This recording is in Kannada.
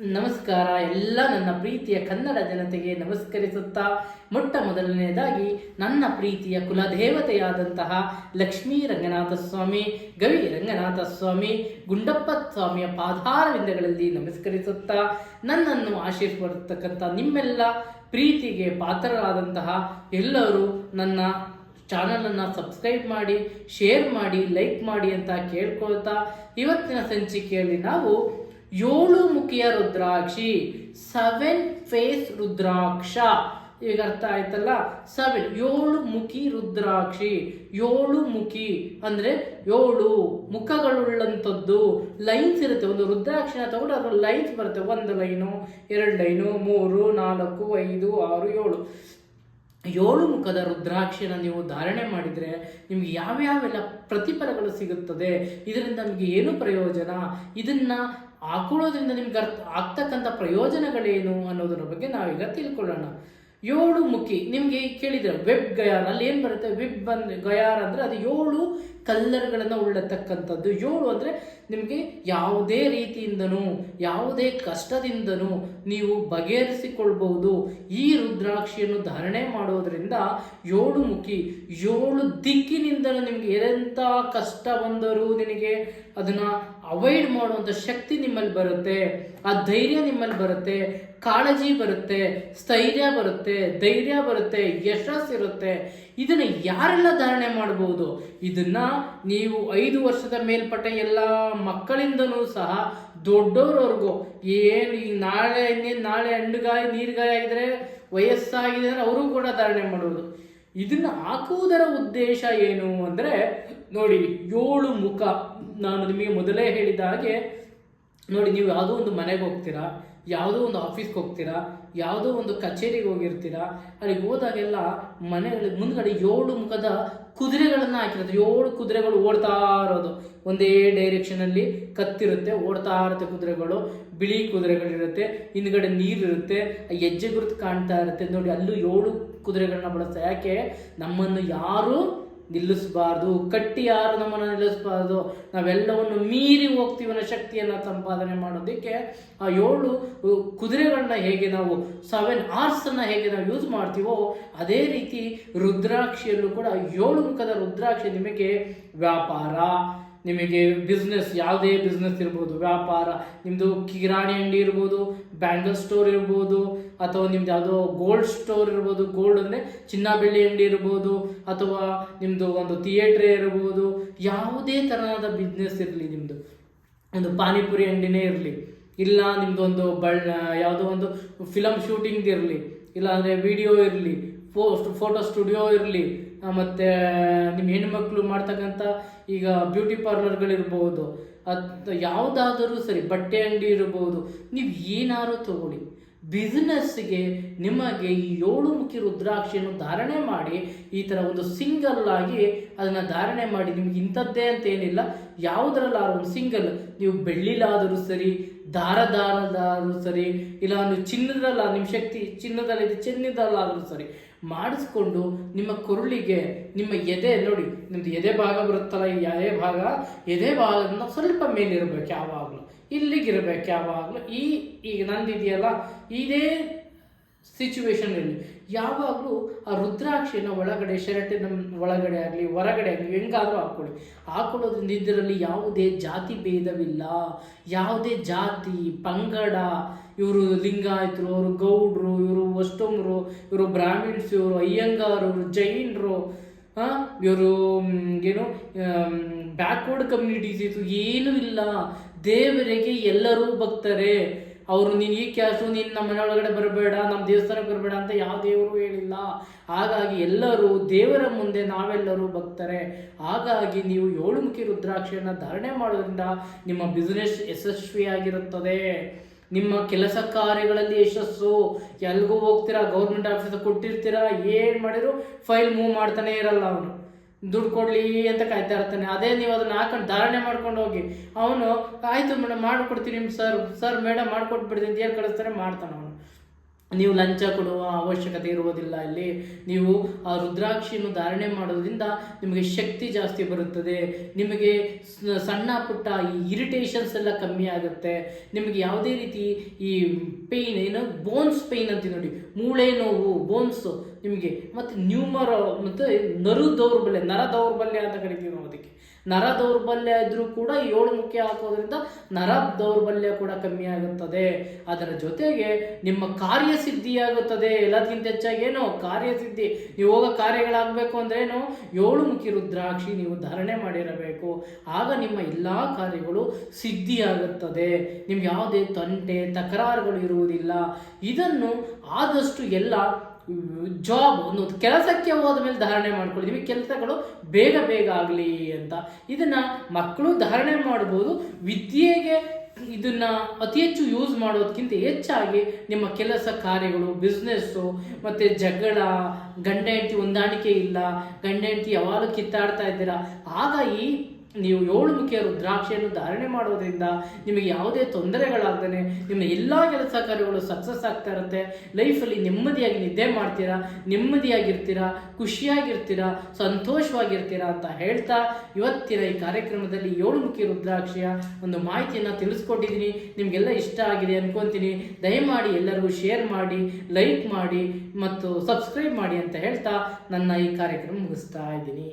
ನಮಸ್ಕಾರ. ಎಲ್ಲ ನನ್ನ ಪ್ರೀತಿಯ ಕನ್ನಡ ಜನತೆಗೆ ನಮಸ್ಕರಿಸುತ್ತಾ, ಮೊಟ್ಟ ಮೊದಲನೆಯದಾಗಿ ನನ್ನ ಪ್ರೀತಿಯ ಕುಲದೇವತೆಯಾದಂತಹ ಲಕ್ಷ್ಮೀ ರಂಗನಾಥ ಸ್ವಾಮಿ, ಗವಿ ರಂಗನಾಥ ಸ್ವಾಮಿ, ಗುಂಡಪ್ಪ ಸ್ವಾಮಿಯ ಪಾದಾರವಿಂದಗಳಲ್ಲಿ ನಮಸ್ಕರಿಸುತ್ತಾ, ನನ್ನನ್ನು ಆಶೀರ್ವದಿರ್ತಕ್ಕಂಥ ನಿಮ್ಮೆಲ್ಲ ಪ್ರೀತಿಗೆ ಪಾತ್ರರಾದಂತಹ ಎಲ್ಲರೂ ನನ್ನ ಚಾನಲನ್ನು ಸಬ್ಸ್ಕ್ರೈಬ್ ಮಾಡಿ, ಶೇರ್ ಮಾಡಿ, ಲೈಕ್ ಮಾಡಿ ಅಂತ ಕೇಳ್ಕೊಳ್ತಾ, ಇವತ್ತಿನ ಸಂಚಿಕೆಯಲ್ಲಿ ನಾವು ಏಳು ಮುಖಿಯ ರುದ್ರಾಕ್ಷಿ ಸೆವೆನ್ ಫೇಸ್ ರುದ್ರಾಕ್ಷ. ಈಗ ಅರ್ಥ ಆಯ್ತಲ್ಲ? ಸೆವೆನ್ ಏಳು ಮುಖಿ ರುದ್ರಾಕ್ಷಿ. ಏಳು ಮುಖಿ ಅಂದ್ರೆ ಏಳು ಮುಖಗಳುಳ್ಳಂಥದ್ದು. ಲೈನ್ಸ್ ಇರುತ್ತೆ, ಒಂದು ರುದ್ರಾಕ್ಷಿನ ತಗೊಂಡು ಅದರ ಲೈನ್ಸ್ ಬರುತ್ತೆ. ಒಂದು ಲೈನು, ಎರಡು ಲೈನು, ಮೂರು, ನಾಲ್ಕು, ಐದು, ಆರು, ಏಳು. ಏಳು ಮುಖದ ರುದ್ರಾಕ್ಷಿನ ನೀವು ಧಾರಣೆ ಮಾಡಿದರೆ ನಿಮಗೆ ಯಾವ್ಯಾವೆಲ್ಲ ಪ್ರತಿಫಲಗಳು ಸಿಗುತ್ತದೆ? ಇದರಿಂದ ನಮಗೆ ಏನು ಪ್ರಯೋಜನ? ಇದನ್ನ ಹಾಕೊಳ್ಳೋದ್ರಿಂದ ನಿಮ್ಗೆ ಅರ್ಥ ಆಗ್ತಕ್ಕಂಥ ಪ್ರಯೋಜನಗಳೇನು ಅನ್ನೋದರ ಬಗ್ಗೆ ನಾವೀಗ ತಿಳ್ಕೊಳ್ಳೋಣ. ಏಳು ಮುಖಿ, ನಿಮಗೆ ಕೇಳಿದ್ರೆ ವೆಬ್ ಗಯಾರ್, ಅಲ್ಲಿ ಏನು ಬರುತ್ತೆ? ವೆಬ್ ಬಂದ್ ಗಯಾರ್ ಅಂದರೆ ಅದು ಏಳು ಕಲ್ಲರ್ಗಳನ್ನು ಉಳ್ಳತಕ್ಕಂಥದ್ದು. ಏಳು ಅಂದರೆ ನಿಮಗೆ ಯಾವುದೇ ರೀತಿಯಿಂದನೂ, ಯಾವುದೇ ಕಷ್ಟದಿಂದನೂ ನೀವು ಬಗೆಹರಿಸಿಕೊಳ್ಬಹುದು. ಈ ರುದ್ರಾಕ್ಷಿಯನ್ನು ಧಾರಣೆ ಮಾಡೋದರಿಂದ ಏಳು ಮುಖಿ, ಏಳು ದಿಕ್ಕಿನಿಂದಲೂ ನಿಮಗೆ ಎಂಥ ಕಷ್ಟ ಬಂದರೂ ನಿನಗೆ ಅದನ್ನ ಅವಾಯ್ಡ್ ಮಾಡುವಂಥ ಶಕ್ತಿ ನಿಮ್ಮಲ್ಲಿ ಬರುತ್ತೆ. ಆ ಧೈರ್ಯ ನಿಮ್ಮಲ್ಲಿ ಬರುತ್ತೆ. ಕಾಳಜಿ ಬರುತ್ತೆ. ಸ್ಥೈರ್ಯ ಬರುತ್ತೆ. ಧೈರ್ಯ ಬರುತ್ತೆ. ಯಶಸ್ಸಿರುತ್ತೆ. ಇದನ್ನ ಯಾರೆಲ್ಲ ಧಾರಣೆ ಮಾಡಬಹುದು ಇದನ್ನ ನೀವು ಐದು ವರ್ಷದ ಮೇಲ್ಪಟ್ಟ ಎಲ್ಲ ಮಕ್ಕಳಿಂದನೂ ಸಹ ದೊಡ್ಡವ್ರವ್ರಿಗೂ ಏನು ಈಗ ನಾಳೆ ಇನ್ನೇನು ನಾಳೆ ಹಣ್ಣುಗಾಯಿ, ನೀರುಗಾಯಿ ಆಗಿದ್ರೆ ವಯಸ್ಸಾಗಿದೆ ಅಂದ್ರೆ ಅವರು ಕೂಡ ಧಾರಣೆ ಮಾಡುವುದು. ಇದನ್ನ ಹಾಕುವುದರ ಉದ್ದೇಶ ಏನು ಅಂದರೆ ನೋಡಿ, ಏಳು ಮುಖ ನಾನು ನಿಮಗೆ ಮೊದಲೇ ಹೇಳಿದ ಹಾಗೆ ನೋಡಿ, ನೀವು ಯಾವುದೋ ಒಂದು ಮನೆಗೆ ಹೋಗ್ತೀರಾ, ಯಾವುದೋ ಒಂದು ಆಫೀಸ್ಗೆ ಹೋಗ್ತೀರಾ, ಯಾವುದೋ ಒಂದು ಕಚೇರಿಗೆ ಹೋಗಿರ್ತೀರಾ, ಅಲ್ಲಿಗೆ ಹೋದಾಗೆಲ್ಲ ಮನೆಗಳಿಗೆ ಮುಂದ್ಗಡೆ ಏಳು ಮುಖದ ಕುದುರೆಗಳನ್ನು ಹಾಕಿರುತ್ತೆ ಏಳು ಕುದುರೆಗಳು ಓಡ್ತಾ ಇರೋದು. ಒಂದೇ ಡೈರೆಕ್ಷನಲ್ಲಿ ಕತ್ತಿರುತ್ತೆ, ಓಡ್ತಾ ಇರುತ್ತೆ ಕುದುರೆಗಳು, ಬಿಳಿ ಕುದುರೆಗಳಿರುತ್ತೆ, ಹಿಂದ್ಗಡೆ ನೀರಿರುತ್ತೆ ಹೆಜ್ಜೆ ಗುರುತು ಕಾಣ್ತಾ ಇರುತ್ತೆ. ನೋಡಿ, ಅಲ್ಲೂ ಏಳು ಕುದುರೆಗಳನ್ನ ಬಳಸ್ತಾರೆ ಯಾಕೆ? ನಮ್ಮನ್ನು ಯಾರು ನಿಲ್ಲಿಸಬಾರ್ದು ಕಟ್ಟಿ ಯಾರು ನಮ್ಮನ್ನು ನಿಲ್ಲಿಸಬಾರ್ದು. ನಾವೆಲ್ಲವನ್ನು ಮೀರಿ ಹೋಗ್ತೀವಿ ಅನ್ನೋ ಶಕ್ತಿಯನ್ನು ಸಂಪಾದನೆ ಮಾಡೋದಕ್ಕೆ ಆ ಏಳು ಕುದುರೆಗಳನ್ನ ಹೇಗೆ ನಾವು ಸೆವೆನ್ ಆರ್ಸನ್ನು ಹೇಗೆ ನಾವು ಯೂಸ್ ಮಾಡ್ತೀವೋ, ಅದೇ ರೀತಿ ರುದ್ರಾಕ್ಷಿಯಲ್ಲೂ ಕೂಡ ಏಳು ಮುಖದ ರುದ್ರಾಕ್ಷಿ ನಿಮಗೆ ವ್ಯಾಪಾರ. ನಿಮಗೆ ಬಿಸ್ನೆಸ್ ಯಾವುದೇ ಬಿಸ್ನೆಸ್ ಇರ್ಬೋದು, ವ್ಯಾಪಾರ ನಿಮ್ಮದು ಕಿರಾಣಿ ಅಂಗಡಿ ಇರ್ಬೋದು ಬ್ಯಾಂಗಲ್ ಸ್ಟೋರ್ ಇರ್ಬೋದು, ಅಥವಾ ನಿಮ್ದು ಯಾವುದೋ ಗೋಲ್ಡ್ ಸ್ಟೋರ್ ಇರ್ಬೋದು ಗೋಲ್ಡ್ ಅಂದರೆ ಚಿನ್ನ ಬೆಳ್ಳಿ ಅಂಗಡಿ ಇರ್ಬೋದು, ಅಥವಾ ನಿಮ್ಮದು ಒಂದು ಥಿಯೇಟ್ರ್ ಇರ್ಬೋದು, ಯಾವುದೇ ಥರನಾದ ಬಿಸ್ನೆಸ್ ಇರಲಿ ನಿಮ್ಮದು ಒಂದು ಪಾನಿಪುರಿ ಅಂಗಡಿನೇ ಇರಲಿ, ಇಲ್ಲ ನಿಮ್ಮದು ಒಂದು ಬಳ್ಳ ಯಾವುದೋ ಒಂದು ಫಿಲಮ್ ಶೂಟಿಂಗ್ ಇರಲಿ ಇಲ್ಲ ಅಂದರೆ ವಿಡಿಯೋ ಇರಲಿ ಫೋ ಫೋಟೋ ಸ್ಟುಡಿಯೋ ಇರಲಿ ಮತ್ತು, ನಿಮ್ಮ ಹೆಣ್ಮಕ್ಳು ಮಾಡ್ತಕ್ಕಂಥ ಈಗ ಬ್ಯೂಟಿ ಪಾರ್ಲರ್ಗಳಿರ್ಬೋದು, ಅದು ಯಾವುದಾದರೂ ಸರಿ, ಬಟ್ಟೆ ಅಂಗಡಿ ಇರ್ಬೋದು, ನೀವು ಏನಾದ್ರು ತಗೊಳ್ಳಿ. ಬಿಸ್ನೆಸ್ಗೆ ನಿಮಗೆ ಈ ಏಳು ಮುಖಿ ರುದ್ರಾಕ್ಷಿಯನ್ನು ಧಾರಣೆ ಮಾಡಿ, ಈ ಥರ ಒಂದು ಸಿಂಗಲ್ ಆಗಿ ಅದನ್ನು ಧಾರಣೆ ಮಾಡಿ, ನಿಮ್ಗೆ ಇಂಥದ್ದೇ ಅಂತ ಏನಿಲ್ಲ. ಯಾವುದರಲ್ಲಾದ್ರೂ ಒಂದು ಸಿಂಗಲ್, ನೀವು ಬೆಳ್ಳಿಲಾದರೂ ಸರಿ ದಾರ ದಾರದಾದರೂ ಸರಿ, ಇಲ್ಲ ನೀವು ಚಿನ್ನದಲ್ಲ, ನಿಮ್ಮ ಶಕ್ತಿ ಚಿನ್ನದಲ್ಲಿದೆ, ಚಿನ್ನದಲ್ಲಾದರೂ ಸರಿ ಮಾಡಿಸ್ಕೊಂಡು ನಿಮ್ಮ ಕೊರಳಿಗೆ, ನಿಮ್ಮ ಎದೆ, ನೋಡಿ, ನಿಮ್ದು ಎದೆ ಭಾಗ ಬರುತ್ತಲ್ಲ, ಈ ಎದೆ ಭಾಗ, ಎದೆ ಭಾಗದಿಂದ ಸ್ವಲ್ಪ ಮೇಲಿರ್ಬೇಕು ಯಾವಾಗಲೂ. ಇಲ್ಲಿಗಿರಬೇಕು ಯಾವಾಗಲೂ. ಈ, ಈಗ ನಂದಿದೆಯಲ್ಲ, ಇದೇ ಸಿಚುವೇಶನ್ ಇರಲಿ ಯಾವಾಗಲೂ ಆ ರುದ್ರಾಕ್ಷಿನ ಒಳಗಡೆ, ಶರ್ಟಿನ ಒಳಗಡೆ ಆಗಲಿ, ಹೊರಗಡೆ ಆಗಲಿ, ಹೆಂಗಾದರೂ ಹಾಕ್ಕೊಳ್ಳಿ. ಹಾಕೊಳ್ಳೋದ್ರಿಂದ ಇದರಲ್ಲಿ ಯಾವುದೇ ಜಾತಿ ಭೇದವಿಲ್ಲ. ಯಾವುದೇ ಜಾತಿ, ಪಂಗಡ, ಇವರು ಲಿಂಗಾಯತರು ಅವರು ಗೌಡ್ರು, ಇವರು ವಷ್ಟುಮ್ರು ಇವರು ಬ್ರಾಹ್ಮಿಣ್ಸ್, ಇವರು ಅಯ್ಯಂಗಾರು, ಇವರು ಜೈನರು ಇವರು ಏನು ಬ್ಯಾಕ್ವರ್ಡ್ ಕಮ್ಯುನಿಟೀಸ್ ಇದು ಏನೂ ಇಲ್ಲ. ದೇವರಿಗೆ ಎಲ್ಲರೂ ಭಕ್ತರೆ. ಅವರು ನೀನು ಈ ಕ್ಯಾಸು ನೀನು ನಮ್ಮ ಮನೆ ಒಳಗಡೆ ಬರಬೇಡ, ನಮ್ಮ ದೇವಸ್ಥಾನಕ್ಕೆ ಬರಬೇಡ ಅಂತ ಯಾವ ದೇವರು ಹೇಳಿಲ್ಲ. ಹಾಗಾಗಿ ಎಲ್ಲರೂ ದೇವರ ಮುಂದೆ ನಾವೆಲ್ಲರೂ ಭಕ್ತರೆ. ಹಾಗಾಗಿ ನೀವು ಏಳುಮುಖಿ ರುದ್ರಾಕ್ಷಿಯನ್ನು ಧಾರಣೆ ಮಾಡೋದ್ರಿಂದ ನಿಮ್ಮ ಬಿಸ್ನೆಸ್ ಯಶಸ್ವಿಯಾಗಿರುತ್ತದೆ. ನಿಮ್ಮ ಕೆಲಸ ಕಾರ್ಯಗಳಲ್ಲಿ ಯಶಸ್ಸು. ಎಲ್ಗೂ ಹೋಗ್ತೀರಾ ಗೌರ್ಮೆಂಟ್ ಆಫೀಸ್ ಕೊಟ್ಟಿರ್ತೀರಾ, ಏನು ಮಾಡಿದ್ರು ಫೈಲ್ ಮೂವ್ ಮಾಡ್ತಾನೆ ಇರಲ್ಲ ಅವನು. ದುಡ್ಡು ಕೊಡಲಿ ಅಂತ ಕಾಯ್ತಾ ಇರ್ತಾನೆ. ಅದೇ ನೀವು ಅದನ್ನ ಹಾಕೊಂಡು ಧಾರಣೆ ಮಾಡ್ಕೊಂಡು ಹೋಗಿ, ಅವನು, ಆಯಿತು ಮೇಡಮ್ ಮಾಡಿಕೊಡ್ತೀನಿ ಸರ್ ಸರ್ ಮೇಡಮ್ ಮಾಡಿಕೊಟ್ಬಿಡ್ತೀನಿ ಅಂತ ಏನು ಕಳಿಸ್ತಾರೆ ಮಾಡ್ತಾನೆ ಅವನು. ನೀವು ಲಂಚ ಕೊಡುವ ಅವಶ್ಯಕತೆ ಇರುವುದಿಲ್ಲ. ಇಲ್ಲಿ ನೀವು ಆ ರುದ್ರಾಕ್ಷಿಯನ್ನು ಧಾರಣೆ ಮಾಡೋದ್ರಿಂದ ನಿಮಗೆ ಶಕ್ತಿ ಜಾಸ್ತಿ ಬರುತ್ತದೆ. ನಿಮಗೆ ಸಣ್ಣ ಪುಟ್ಟ ಈ ಇರಿಟೇಷನ್ಸ್ ಎಲ್ಲ ಕಮ್ಮಿ ಆಗುತ್ತೆ. ನಿಮಗೆ ಯಾವುದೇ ರೀತಿ ಈ ಪೇಯ್ನ್ ಏನು ಬೋನ್ಸ್ ಪೇಯ್ನ್ ಅಂತ ನೋಡಿ, ಮೂಳೆ ನೋವು ಬೋನ್ಸ್ ನಿಮಗೆ ಮತ್ತು ನ್ಯೂಮರ್ ಮತ್ತು ನರು ದೌರ್ಬಲ್ಯ, ನರ ದೌರ್ಬಲ್ಯ ಅಂತ ಕರಿತೀವಿ ನಾವು ಅದಕ್ಕೆ. ನರ ದೌರ್ಬಲ್ಯ ಇದ್ದರೂ ಕೂಡ ಏಳು ಮುಖ್ಯ ಹಾಕೋದ್ರಿಂದ ನರ ದೌರ್ಬಲ್ಯ ಕೂಡ ಕಮ್ಮಿ ಆಗುತ್ತದೆ. ಅದರ ಜೊತೆಗೆ ನಿಮ್ಮ ಕಾರ್ಯಸಿದ್ಧಿಯಾಗುತ್ತದೆ. ಎಲ್ಲದಕ್ಕಿಂತ ಹೆಚ್ಚಾಗಿ ಏನು? ಕಾರ್ಯಸಿದ್ಧಿ. ನೀವು ಹೋಗೋ ಕಾರ್ಯಗಳಾಗಬೇಕು ಅಂದ್ರೆ ಏನು? ಏಳು ಮುಖಿ ರುದ್ರಾಕ್ಷಿ ನೀವು ಧಾರಣೆ ಮಾಡಿರಬೇಕು. ಆಗ ನಿಮ್ಮ ಎಲ್ಲ ಕಾರ್ಯಗಳು ಸಿದ್ಧಿಯಾಗುತ್ತದೆ. ನಿಮ್ಗೆ ಯಾವುದೇ ತಂಟೆ, ತಕರಾರುಗಳು ಇರುವುದಿಲ್ಲ. ಇದನ್ನು ಆದಷ್ಟು ಎಲ್ಲ ಜಾಬ್ ಒಂದು ಕೆಲಸಕ್ಕೆ ಹೋದ ಮೇಲೆ ಧಾರಣೆ ಮಾಡ್ಕೊಳ್ತೀವಿ ಕೆಲಸಗಳು ಬೇಗ ಬೇಗ ಆಗಲಿ ಅಂತ. ಇದನ್ನ ಮಕ್ಕಳು ಧಾರಣೆ ಮಾಡ್ಬೋದು. ವಿದ್ಯೆಗೆ ಇದನ್ನ ಅತಿ ಹೆಚ್ಚು ಯೂಸ್ ಮಾಡೋದಕ್ಕಿಂತ ಹೆಚ್ಚಾಗಿ ನಿಮ್ಮ ಕೆಲಸ ಕಾರ್ಯಗಳು ಬಿಸ್ನೆಸ್ಸು ಮತ್ತು ಜಗಳ, ಗಂಡ ಹೆಂಡತಿ ಹೊಂದಾಣಿಕೆ ಇಲ್ಲ, ಗಂಡ ಹೆಂಡತಿ ಯಾವಾಗಲೂ ಕಿತ್ತಾಡ್ತಾ ಇದ್ದೀರಾ. ಆಗ ಈ ನೀವು ಏಳು ಮುಖ್ಯ ರುದ್ರಾಕ್ಷಿಯನ್ನು ಧಾರಣೆ ಮಾಡೋದ್ರಿಂದ ನಿಮಗೆ ಯಾವುದೇ ತೊಂದರೆಗಳಾಗದೇ ನಿಮ್ಮ ಎಲ್ಲ ಕೆಲಸ ಕಾರ್ಯಗಳು ಸಕ್ಸಸ್ ಆಗ್ತಾ ಇರುತ್ತೆ. ಲೈಫಲ್ಲಿ ನೆಮ್ಮದಿಯಾಗಿ ನಿದ್ದೆ ಮಾಡ್ತೀರಾ, ನೆಮ್ಮದಿಯಾಗಿರ್ತೀರಾ, ಖುಷಿಯಾಗಿರ್ತೀರಾ, ಸಂತೋಷವಾಗಿರ್ತೀರಾ ಅಂತ ಹೇಳ್ತಾ ಇವತ್ತಿನ ಈ ಕಾರ್ಯಕ್ರಮದಲ್ಲಿ ಏಳು ಮುಖ್ಯ ರುದ್ರಾಕ್ಷಿಯ ಒಂದು ಮಾಹಿತಿಯನ್ನು ತಿಳಿಸ್ಕೊಟ್ಟಿದ್ದೀನಿ. ನಿಮಗೆಲ್ಲ ಇಷ್ಟ ಆಗಿದೆ ಅನ್ಕೊಂತೀನಿ. ದಯಮಾಡಿ ಎಲ್ಲರಿಗೂ ಶೇರ್ ಮಾಡಿ ಲೈಕ್ ಮಾಡಿ ಮತ್ತು ಸಬ್ಸ್ಕ್ರೈಬ್ ಮಾಡಿ ಅಂತ ಹೇಳ್ತಾ ನನ್ನ ಈ ಕಾರ್ಯಕ್ರಮ ಮುಗಿಸ್ತಾ ಇದ್ದೀನಿ.